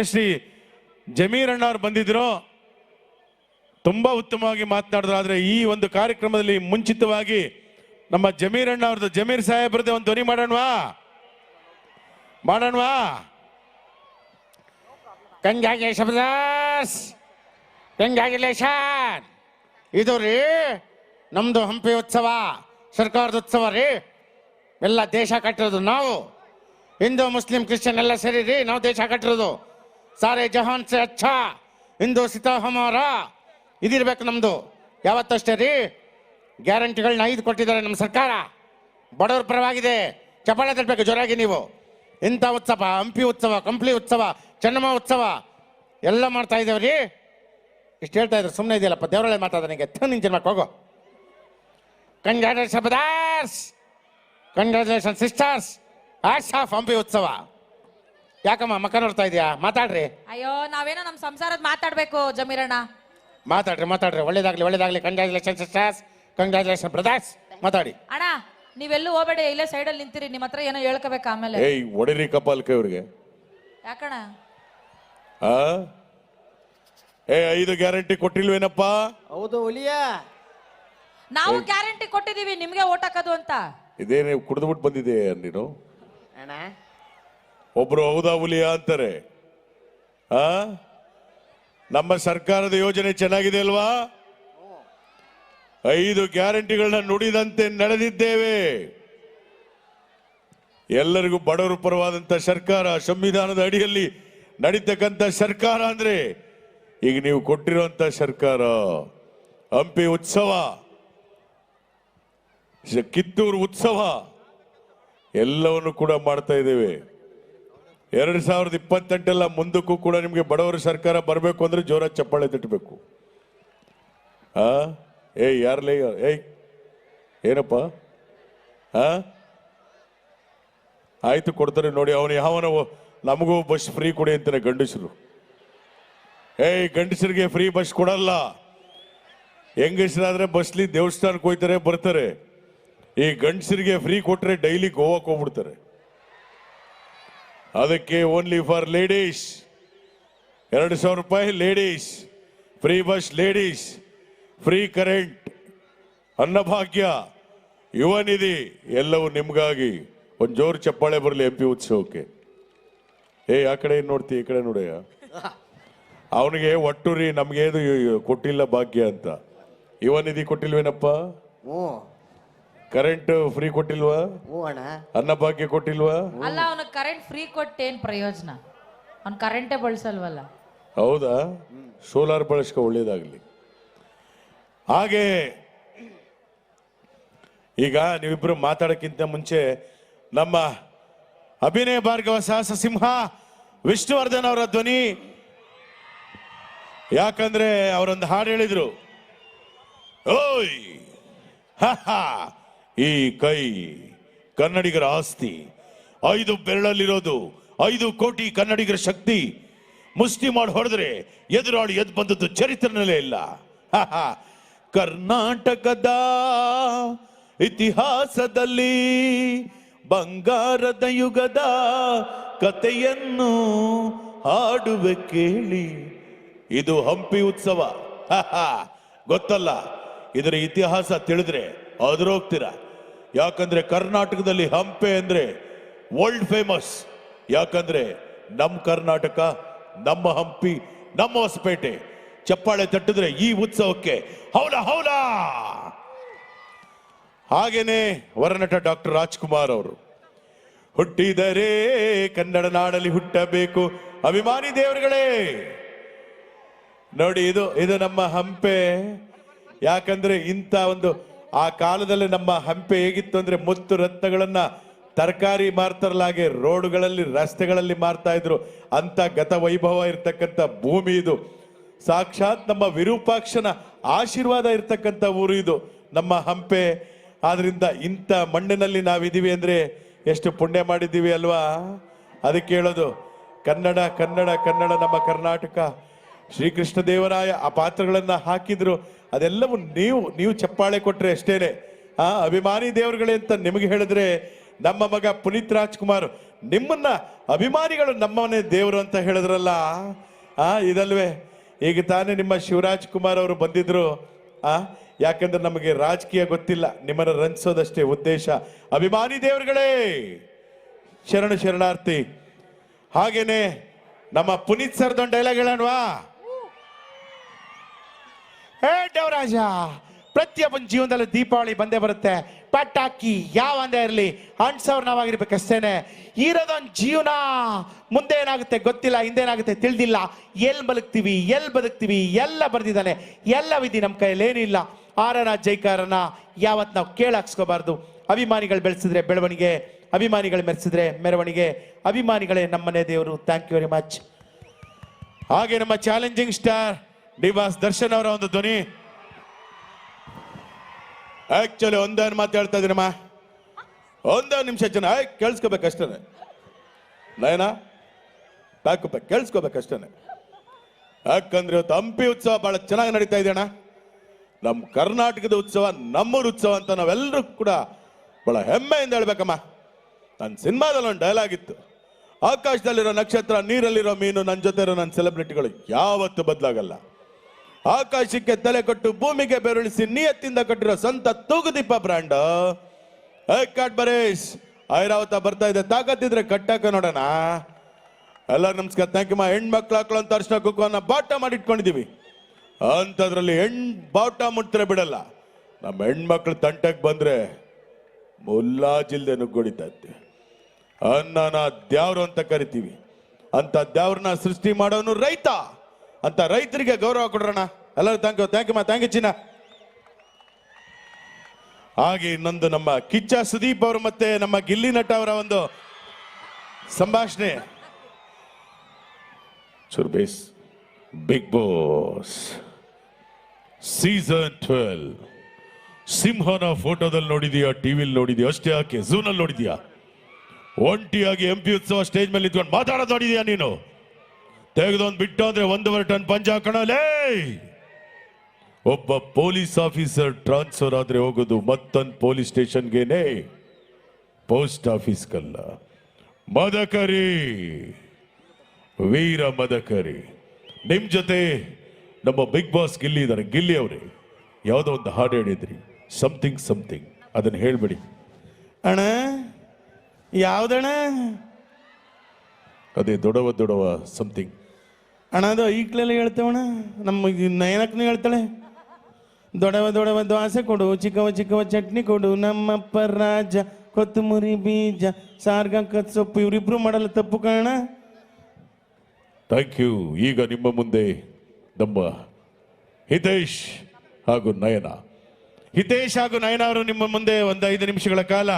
ಶ್ರೀ ಜಮೀರಣ್ಣ ಅಣ್ಣವ್ರು ಬಂದಿದ್ರು. ತುಂಬಾ ಉತ್ತಮವಾಗಿ ಮಾತನಾಡಿದ್ರು. ಆದ್ರೆ ಈ ಒಂದು ಕಾರ್ಯಕ್ರಮದಲ್ಲಿ ಮುಂಚಿತವಾಗಿ ನಮ್ಮ ಜಮೀರಣ್ಣ ಅವ್ರದ್ದು ಜಮೀರ್ ಸಾಹೇಬ್ರದ್ದೇ ಒಂದು ಧ್ವನಿ ಮಾಡೋಣವಾ? ಮಾಡೋಣವಾ? ಕಂಗ್ರಾಚುಲೇಷನ್ಸ್ ಕಂಗ್ರಾಚುಲೇಷನ್ ಇದು ರೀ ನಮ್ದು ಹಂಪಿ ಉತ್ಸವ, ಸರ್ಕಾರದ ಉತ್ಸವ ರೀ. ಎಲ್ಲ ದೇಶ ಕಟ್ಟಿರೋದು ನಾವು. ಹಿಂದೂ, ಮುಸ್ಲಿಂ, ಕ್ರಿಶ್ಚಿಯನ್ ಎಲ್ಲ ಸೇರಿ ರೀ ನಾವು ದೇಶ ಕಟ್ಟಿರೋದು. ಸಾರೆ ಜಹಾನ್ ಸೆ ಅಚ್ಚ. ಹಿಂದೂ ಸಿತಾ ಹಮಾರ. ಇದಿರ್ಬೇಕು ನಮ್ದು. ಯಾವತ್ತಷ್ಟೇ ರೀ? ಗ್ಯಾರಂಟಿಗಳನ್ನ ಐದು ಕೊಟ್ಟಿದ್ದಾರೆ ನಮ್ಮ ಸರ್ಕಾರ. ಬಡವ್ರ ಪರವಾಗಿದೆ. ಚಪಾಳೆ ತರಬೇಕು ಜೋರಾಗಿ ನೀವು. ಇಂಥ ಉತ್ಸವ, ಹಂಪಿ ಉತ್ಸವ, ಕಂಪ್ಲಿ ಉತ್ಸವ, ಚೆನ್ನಮ್ಮ ಉತ್ಸವ ಎಲ್ಲ ಮಾಡ್ತಾ ರೀ ಇಷ್ಟು ಹೇಳ್ತಾ ಇದ್ರು ಸುಮ್ಮನೆ ಇದೆಯಲ್ಲಪ್ಪ ದೇವರೊಳೆ ಮಾತಾಡ ನಿಂಗೆ. ಎತ್ತ ನಿನ್ ಜನ್ಮಕ್ಕೆ ಹೋಗೋ. ಕಂಗ್ರಾಚುಲೇಷನ್ ಬ್ರದರ್ಸ್ ಕಂಗ್ರಾಚುಲೇಷನ್ ಸಿಸ್ಟರ್ಸ್ ಆಶ್ ಆಫ್ ಹಂಪಿ ಉತ್ಸವ. ಯಾಕಮ್ಮ ಮಕ್ಕ ನೋಡ್ತಾ ಇದೆಯಾ? ಮಾತಾಡ್ರಿ. ಅಯ್ಯೋ ನಾವೇನೋ ನಮ್ ಸಂಸಾರದ ಮಾತಾಡ್ಬೇಕು ಜಮೀರಣ್ಣ. ಮಾತಾಡ್ರಿ ಮಾತಾಡ್ರಿ. ಒಳ್ಳೇದಾಗ್ಲಿ ಒಳ್ಳೇದಾಗ್ಲಿ. ಕಂಗ್ರಾಚುಲೇಷನ್ ಸಿಸ್ಟರ್ಸ್ ಕಂಗ್ರಾಚುಲೇಷನ್ ಬ್ರದರ್ಸ್ ಮಾತಾಡಿ. ಅಣ್ಣ ನೀವೆಲ್ಲೂ ಹೋಗಬೇಡಿ ಇಲ್ಲೇ ಸೈಡಲ್ಲಿ ನಿಂತಿರಿ. ನಿಮ್ಮ ಹತ್ರ ಏನೋ ಹೇಳ್ಕೋಬೇಕು ಆಮೇಲೆ. ಏಯ್ ಒಡಿರಿ ಕಪಾಲ್ಕೆ ಇವ್ರಿಗೆ. ಯಾಕಣ್ಣ? ಆ? ಏ ಐದು ಗ್ಯಾರಂಟಿ ಕೊಟ್ಟಿಲ್ವೇನಪ್ಪ? ಹೌದು ಹುಲಿಯ. ನಾವು ಗ್ಯಾರಂಟಿ ಕೊಟ್ಟಿದೀವಿ ನಿಮಗೆ ಓಟ್ ಹಾಕೋದು ಅಂತ. ಇದೇನೇ ಕುಡಿದ್ಬಿಟ್ಟು ಬಂದಿದೆ ನೀನು? ಅಣ್ಣ ಒಬ್ರು ಹೌದಾ ಹುಲಿಯ ಅಂತಾರೆ? ಆ? ನಮ್ಮ ಸರ್ಕಾರದ ಯೋಜನೆ ಚೆನ್ನಾಗಿದೆ ಅಲ್ವಾ? ಐದು ಗ್ಯಾರಂಟಿಗಳನ್ನ ನುಡಿದಂತೆ ನಡೆದಿದ್ದೇವೆ. ಎಲ್ಲರಿಗೂ ಬಡವರು ಪರವಾದಂತ ಸರ್ಕಾರ ಸಂವಿಧಾನದ ಅಡಿಯಲ್ಲಿ ನಡೀತಕ್ಕಂಥ ಸರ್ಕಾರ ಅಂದ್ರೆ ಈಗ ನೀವು ಕೊಟ್ಟಿರುವಂತ ಸರ್ಕಾರ ಹಂಪಿ ಉತ್ಸವ, ಕಿತ್ತೂರು ಉತ್ಸವ, ಎಲ್ಲವನ್ನು ಕೂಡ ಮಾಡ್ತಾ ಇದ್ದೇವೆ. ಎರಡ್ ಸಾವಿರದ ಇಪ್ಪತ್ತೆಂಟೆಲ್ಲ ಮುಂದಕ್ಕೂ ಕೂಡ ನಿಮಗೆ ಬಡವರ ಸರ್ಕಾರ ಬರಬೇಕು ಅಂದ್ರೆ ಜೋರ ಚಪ್ಪಾಳೆ ತಿಟ್ಟಬೇಕು. ಆ? ಏಯ್ ಯಾರ್ಲೇ ಏಯ್ ಏನಪ್ಪ? ಆ? ಆಯ್ತು ಕೊಡ್ತಾರೆ ನೋಡಿ, ಅವನು ಯಾವನ ನಮಗೂ ಬಸ್ ಫ್ರೀ ಕೊಡಿ ಅಂತಾನೆ ಗಂಡಸರು. ಏಯ್, ಗಂಡಸರಿಗೆ ಫ್ರೀ ಬಸ್ ಕೊಡಲ್ಲ. ಹೆಂಗಸರಾದ್ರೆ ಬಸ್ಲಿ ದೇವಸ್ಥಾನಕ್ಕೆ ಹೋಯ್ತಾರೆ ಬರ್ತಾರೆ. ಈ ಗಂಡಸರಿಗೆ ಫ್ರೀ ಕೊಟ್ರೆ ಡೈಲಿ ಗೋವಾಕ್ ಹೋಗ್ಬಿಡ್ತಾರೆ. ಅದಕ್ಕೆ ಓನ್ಲಿ ಫಾರ್ ಲೇಡೀಸ್ ಎರಡು ಸಾವಿರ ರೂಪಾಯಿ ladies free bus ladies free current Annabhagya, Yuva Nidhi, ಎಲ್ಲವೂ ನಿಮಗಾಗಿ. ಒಂದು ಜೋರು ಚಪ್ಪಾಳೆ ಬರಲಿ ಎಂ ಪಿ ಉತ್ಸವಕ್ಕೆ. ಏ, ಆ ಕಡೆ ಏನು ನೋಡ್ತಿ, ಈ ಕಡೆ ನೋಡಯ್ಯ? ಅವನಿಗೆ ಒಟ್ಟು ರೀ ನಮಗೇನು ಕೊಟ್ಟಿಲ್ಲ ಭಾಗ್ಯ ಅಂತ. ಯುವ ನಿಧಿ ಕೊಟ್ಟಿಲ್ವೇನಪ್ಪ? ಹ್ಞೂ. ಕರೆಂಟ್ ಫ್ರೀ ಕೊಟ್ಟಿಲ್ವಾ? ಹ್ಞೂ ಅಣ್ಣ. ಅನ್ನಭಾಗ್ಯ ಕೊಟ್ಟಿಲ್ವಾ? ಅಲ್ಲ ಅವನ ಕರೆಂಟ್ ಫ್ರೀ ಕೊಟ್ಟೇನ್ ಪ್ರಯೋಜನ? ಅವ್ನು ಕರೆಂಟೇ ಬಳಸಲ್ವಲ್ಲ? ಹೌದಾ? ಸೋಲಾರ್ ಬಳಸ್ಕೊ ಒಳ್ಳೇದಾಗ್ಲಿ. ಹಾಗೆ ಈಗ ನೀವಿಬ್ರು ಮಾತಾಡಕ್ಕಿಂತ ಮುಂಚೆ ನಮ್ಮ ಅಭಿನಯ ಭಾರ್ಗವ ಸಾಹಸ ಸಿಂಹ ವಿಷ್ಣುವರ್ಧನ್ ಅವರ ಧ್ವನಿ. ಯಾಕಂದ್ರೆ ಅವರೊಂದು ಹಾಡು ಹೇಳಿದ್ರು. ಓಯ್! ಹಹ, ಈ ಕೈ ಕನ್ನಡಿಗರ ಆಸ್ತಿ. ಐದು ಬೆರಳಲ್ಲಿರೋದು ಐದು ಕೋಟಿ ಕನ್ನಡಿಗರ ಶಕ್ತಿ. ಮುಷ್ಟಿ ಮಾಡಿ ಹೊಡೆದ್ರೆ ಎದುರಾಳಿ ಎದ್ ಬಂದದ್ದು ಚರಿತ್ರನಲ್ಲೇ ಇಲ್ಲ. ಕರ್ನಾಟಕದ ಇತಿಹಾಸದಲ್ಲಿ ಬಂಗಾರದ ಯುಗದ ಕಥೆಯನ್ನು ಹಾಡುವೆ ಕೇಳಿ. ಇದು ಹಂಪಿ ಉತ್ಸವ. ಗೊತ್ತಲ್ಲ, ಇದರ ಇತಿಹಾಸ ತಿಳಿದ್ರೆ ಹೋಗ್ತೀರ ಯಾಕಂದ್ರೆ ಕರ್ನಾಟಕದಲ್ಲಿ ಹಂಪೆ ಅಂದ್ರೆ ವರ್ಲ್ಡ್ ಫೇಮಸ್ ಯಾಕಂದ್ರೆ ನಮ್ಮ ಕರ್ನಾಟಕ, ನಮ್ಮ ಹಂಪಿ, ನಮ್ಮ ಹೊಸಪೇಟೆ. ಚಪ್ಪಾಳೆ ತಟ್ಟಿದ್ರೆ ಈ ಉತ್ಸವಕ್ಕೆ ಹೌಲ ಹೌಲ! ಹಾಗೇನೆ ವರನಟ ಡಾಕ್ಟರ್ ರಾಜ್ಕುಮಾರ್ ಅವರು. ಹುಟ್ಟಿದರೆ ಕನ್ನಡ ನಾಡಲ್ಲಿ ಹುಟ್ಟಬೇಕು. ಅಭಿಮಾನಿ ದೇವರುಗಳೇ! ನೋಡಿ ಇದು ಇದು ನಮ್ಮ ಹಂಪೆ. ಯಾಕಂದ್ರೆ ಇಂಥ ಒಂದು ಆ ಕಾಲದಲ್ಲಿ ನಮ್ಮ ಹಂಪೆ ಹೇಗಿತ್ತು ಅಂದ್ರೆ ಮುತ್ತು ರತ್ನಗಳನ್ನ ತರಕಾರಿ ಮಾರ್ತಾರಲ್ಲ ಹಾಗೆ ರೋಡ್ಗಳಲ್ಲಿ, ರಸ್ತೆಗಳಲ್ಲಿ ಮಾರ್ತಾ ಇದ್ರು. ಅಂತ ಗತ ವೈಭವ ಇರ್ತಕ್ಕಂಥ ಭೂಮಿ ಇದು. ಸಾಕ್ಷಾತ್ ನಮ್ಮ ವಿರೂಪಾಕ್ಷನ ಆಶೀರ್ವಾದ ಇರ್ತಕ್ಕಂಥ ಊರು ಇದು, ನಮ್ಮ ಹಂಪೆ. ಆದ್ರಿಂದ ಇಂಥ ಮಣ್ಣಿನಲ್ಲಿ ನಾವಿದೀವಿ ಅಂದ್ರೆ ಎಷ್ಟು ಪುಣ್ಯ ಮಾಡಿದ್ದೀವಿ ಅಲ್ವಾ? ಅದಕ್ಕೆ ಹೇಳೋದು, ಕನ್ನಡ ಕನ್ನಡ ಕನ್ನಡ ನಮ್ಮ ಕರ್ನಾಟಕ. ಶ್ರೀಕೃಷ್ಣ ದೇವರಾಯ ಆ ಪಾತ್ರಗಳನ್ನ ಹಾಕಿದ್ರು. ಅದೆಲ್ಲವೂ ನೀವು ನೀವು ಚಪ್ಪಾಳೆ ಕೊಟ್ಟರೆ ಅಷ್ಟೇನೆ. ಆ, ಅಭಿಮಾನಿ ದೇವರುಗಳೇ ಅಂತ ನಿಮಗೆ ಹೇಳಿದ್ರೆ ನಮ್ಮ ಮಗ ಪುನೀತ್ ರಾಜ್ಕುಮಾರ್, ನಿಮ್ಮನ್ನ ಅಭಿಮಾನಿಗಳು ನಮ್ಮನೇ ದೇವರು ಅಂತ ಹೇಳಿದ್ರಲ್ಲ. ಆ, ಇದಲ್ವೇ, ಈಗ ತಾನೇ ನಿಮ್ಮ ಶಿವರಾಜ್ ಕುಮಾರ್ ಅವರು ಬಂದಿದ್ರು. ಆ, ಯಾಕಂದ್ರೆ ನಮಗೆ ರಾಜಕೀಯ ಗೊತ್ತಿಲ್ಲ, ನಿಮ್ಮನ್ನ ರಂಜಿಸೋದಷ್ಟೇ ಉದ್ದೇಶ. ಅಭಿಮಾನಿ ದೇವರುಗಳೇ, ಶರಣ ಶರಣಾರ್ಥಿ. ಹಾಗೇನೆ, ನಮ್ಮ ಪುನೀತ್ ಸರ್ದೊಂದು ಡೈಲಾಗ್ ಹೇಳೋಣವಾ? ಹೇ ದೇವರಾಜ, ಪ್ರತಿಯೊಬ್ಬನ ಜೀವನದಲ್ಲಿ ದೀಪಾವಳಿ ಬಂದೇ ಬರುತ್ತೆ. ಪಟಾಕಿ ಯಾವ ಇರಲಿ ಇರಲಿ ಅಂಟ್ಸವ್ರು ನಾವಾಗಿರ್ಬೇಕಷ್ಟೇನೆ ಇರೋದೊಂದು ಜೀವನ ಮುಂದೆ ಏನಾಗುತ್ತೆ ಗೊತ್ತಿಲ್ಲ, ಹಿಂದೇನಾಗುತ್ತೆ ತಿಳಿದಿಲ್ಲ. ಎಲ್ಲಿ ಬದುಕ್ತೀವಿ ಎಲ್ಲಿ ಬದುಕ್ತೀವಿ, ಎಲ್ಲ ಬರ್ದಿದ್ದಾನೆ. ಎಲ್ಲ ವಿಧಿ ನಮ್ಮ ಕೈಯಲ್ಲಿ ಏನಿಲ್ಲ ಆರನ ಜೈಕಾರನ ಯಾವತ್ ನಾವು ಕೇಳಾಕ್ಸ್ಕೋಬಾರ್ದು ಅಭಿಮಾನಿಗಳು ಬೆಳೆಸಿದ್ರೆ ಬೆಳವಣಿಗೆ, ಅಭಿಮಾನಿಗಳು ಮೆರೆಸಿದ್ರೆ ಮೆರವಣಿಗೆ. ಅಭಿಮಾನಿಗಳೇ ನಮ್ಮನೆ ದೇವರು. ಥ್ಯಾಂಕ್ ಯು ವೆರಿ ಮಚ್ ಹಾಗೆ ನಮ್ಮ ಚಾಲೆಂಜಿಂಗ್ ಸ್ಟಾರ್ ಡಿವಾಸ್ ದರ್ಶನ್ ಅವರ ಒಂದು ಧ್ವನಿ. ಆಕ್ಚುಲಿ ಒಂದೇನು ಮಾತು ಹೇಳ್ತಾ ಇದೀನಮ್ಮ ಒಂದೊಂದು ನಿಮಿಷ ಜನ ಕೇಳಿಸ್ಕೋಬೇಕಷ್ಟೇ ನಯನ ಬ್ಯಾಕಪ್ಪ ಕೇಳಿಸ್ಕೋಬೇಕಷ್ಟೇ ಯಾಕಂದ್ರೆ ಇವತ್ತು ಹಂಪಿ ಉತ್ಸವ ಬಹಳ ಚೆನ್ನಾಗಿ ನಡೀತಾ ಇದೆ ಅಣ್ಣ. ನಮ್ಮ ಕರ್ನಾಟಕದ ಉತ್ಸವ, ನಮ್ಮೂರ ಉತ್ಸವ ಅಂತ ನಾವೆಲ್ಲರೂ ಕೂಡ ಬಹಳ ಹೆಮ್ಮೆಯಿಂದ ಹೇಳ್ಬೇಕಮ್ಮ. ನನ್ನ ಸಿನಿಮಾದಲ್ಲಿ ಒಂದು ಡೈಲಾಗ್ ಇತ್ತು. ಆಕಾಶದಲ್ಲಿರೋ ನಕ್ಷತ್ರ, ನೀರಲ್ಲಿರೋ ಮೀನು ನನ್ನ ಜೊತೆ ಇರೋ ನನ್ನ ಸೆಲೆಬ್ರಿಟಿಗಳು ಯಾವತ್ತೂ ಬದಲಾಗಲ್ಲ. ಆಕಾಶಕ್ಕೆ ತಲೆ ಕೊಟ್ಟು, ಭೂಮಿಗೆ ಬೆರಳಿಸಿ ನಿಯತ್ತಿಂದ ಕಟ್ಟಿರೋ ಸ್ವಂತ ತೂಗುದೀಪ ಬ್ರ್ಯಾಂಡ್ ಕಾಟ್ ಬರೇಶ್, ಐರಾವತ ಬರ್ತಾ ಇದೆ. ತಾಕತ್ತಿದ್ರೆ ಕಟ್ಟಾಕ ನೋಡೋಣ. ಎಲ್ಲ ನಮಸ್ಕಾರ. ಥ್ಯಾಂಕ್ ಯು ಮಾ. ಹೆಣ್ಮಕ್ಳು ಹಾಕೊಳ್ಳೋ ಅಂತ ಅರ್ಶನ ಕುಕ್ಕುವನ್ನ ಬಾಟ ಮಾಡಿ ಇಟ್ಕೊಂಡಿದೀವಿ ಅಂಥದ್ರಲ್ಲಿ ಹೆಣ್, ಬಾಟ ಮುಟ್ತಾರೆ ಬಿಡಲ್ಲ. ನಮ್ಮ ಹೆಣ್ಮಕ್ಳು ತಂಟಕ್ಕೆ ಬಂದ್ರೆ ಮುಲ್ಲಾಜಿಲ್ದೆ ನುಗ್ಗೊಡಿತಾ ಇದ್ದೆ ಅನ್ನನ ದ್ಯಾವ್ರು ಅಂತ ಕರಿತೀವಿ. ಅಂತ ದ್ಯಾವ್ರನ್ನ ಸೃಷ್ಟಿ ಮಾಡೋನು ರೈತ. ಅಂತ ರೈತರಿಗೆ ಗೌರವ ಕೊಡೋಣ ಎಲ್ಲರೂ ಥ್ಯಾಂಕ್ ಯು ಥ್ಯಾಂಕ್ ಯು ಮಾ ಥ್ಯಾಂಕ್ ಯು ಚಿನ್ನ. ಹಾಗೆ ಇನ್ನೊಂದು ನಮ್ಮ ಕಿಚ್ಚ ಸುದೀಪ್ ಅವರು ಮತ್ತೆ ನಮ್ಮ ಗಿಲ್ಲಿ ನಟ ಅವರ ಒಂದು ಸಂಭಾಷಣೆ. ಸುರ್ಬೇಸ್ ಬಿಗ್ ಬಾಸ್ ಸೀಸನ್ ಟ್ವೆಲ್ ಸಿಂಹನ ಫೋಟೋದಲ್ಲಿ ನೋಡಿದ್ಯಾ, ಟಿವಿಲಿ ನೋಡಿದ್ಯಾ, ಅಷ್ಟೇ ಯಾಕೆ, ಝೂನಲ್ಲಿ ನೋಡಿದ್ಯಾ? ಒಂಟಿಯಾಗಿ ಎಂ ಪಿ ಉತ್ಸವ ಸ್ಟೇಜ್ ಮೇಲೆ ನಿಂತ್ಕೊಂಡು ಮಾತಾಡೋದು ನೋಡಿದ್ಯಾ ನೀನು? ತೆಗೆದೊಂದು ಬಿಟ್ಟು ಅಂದ್ರೆ ಒಂದೂವರೆ ಟನ್ ಪಂಚ ಹಾಕೋಣಲೇ ಒಬ್ಬ ಪೊಲೀಸ್ ಆಫೀಸರ್ ಟ್ರಾನ್ಸ್ಫರ್ ಆದ್ರೆ ಹೋಗೋದು ಮತ್ತೊಂದು ಪೊಲೀಸ್ ಸ್ಟೇಷನ್ಗೇನೆ. ಪೋಸ್ಟ್ ಆಫೀಸ್ಗಲ್ಲ. ಮದಕರಿ. ವೀರ ಮದಕರಿ. ನಿಮ್ ಜೊತೆ ನಮ್ಮ ಬಿಗ್ ಬಾಸ್ ಗಿಲ್ಲಿ ಇದ್ದಾರೆ ಗಿಲ್ಲಿ ಅವರೇ ಯಾವುದೋ ಒಂದು ಹಾಡು ಹೇಳಿದ್ರಿ. ಸಮಥಿಂಗ್ ಸಮಥಿಂಗ್ ಅದನ್ನ ಹೇಳ್ಬಿಡಿ. ಅಣ್ಣ ಯಾವುದಣ್ಣ? ಅದೇ ದೊಡವ ದೊಡವ ಸಮಥಿಂಗ್ ಅಣ್ಣ, ಅದು ಈಕ್ಲೆಲ್ಲ ಹೇಳ್ತೇವಣ ನಮ್ಮ ನಯನಕ್ಕೂ ಹೇಳ್ತಾಳೆ. ದೊಡವ ದೊಡವ ದ್ವಾಸೆ ಕೊಡು, ಚಿಕ್ಕವ ಚಿಕ್ಕವ ಚಟ್ನಿ ಕೊಡು, ನಮ್ಮಪ್ಪ ರಾಜ, ಕೊತ್ತಂಬರಿ ಬೀಜ, ಸಾರ್ಗ ಸೊಪ್ಪು, ಇವರಿಬ್ರು ಮಾಡಲ್ಲ ತಪ್ಪು ಕಾರಣ ಥ್ಯಾಂಕ್ ಯು ಈಗ ನಿಮ್ಮ ಮುಂದೆ ನಮ್ಮ ಹಿತೇಶ್ ಹಾಗೂ ನಯನ. ಹಿತೇಶ್ ಹಾಗೂ ನಯನ ಅವರು ನಿಮ್ಮ ಮುಂದೆ ಒಂದು ಐದು ನಿಮಿಷಗಳ ಕಾಲ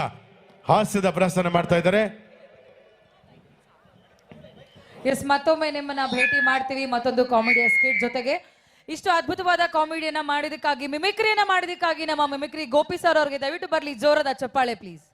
ಹಾಸ್ಯದ ಪ್ರಸನ್ನ ಮಾಡ್ತಾ ಇದ್ದಾರೆ. ಎಸ್, ಮತ್ತೊಮ್ಮೆ ನಿಮ್ಮನ್ನ ಭೇಟಿ ಮಾಡ್ತೀವಿ. ಮತ್ತೊಂದು ಕಾಮಿಡಿಯ ಸ್ಕಿಟ್ ಜೊತೆಗೆ. ಇಷ್ಟು ಅದ್ಭುತವಾದ ಕಾಮಿಡಿಯನ್ನ ಮಾಡಿದಕ್ಕಾಗಿ ಮಿಮಿಕ್ರಿಯನ್ನ ಮಾಡಿದಕ್ಕಾಗಿ ನಮ್ಮ ಮಿಮಿಕ್ರಿ ಗೋಪಿ ಸರ್ ಅವರಿಗೆ ದಯವಿಟ್ಟು ಬರ್ಲಿ. ಜೋರದ ಚಪ್ಪಾಳೆ ಪ್ಲೀಸ್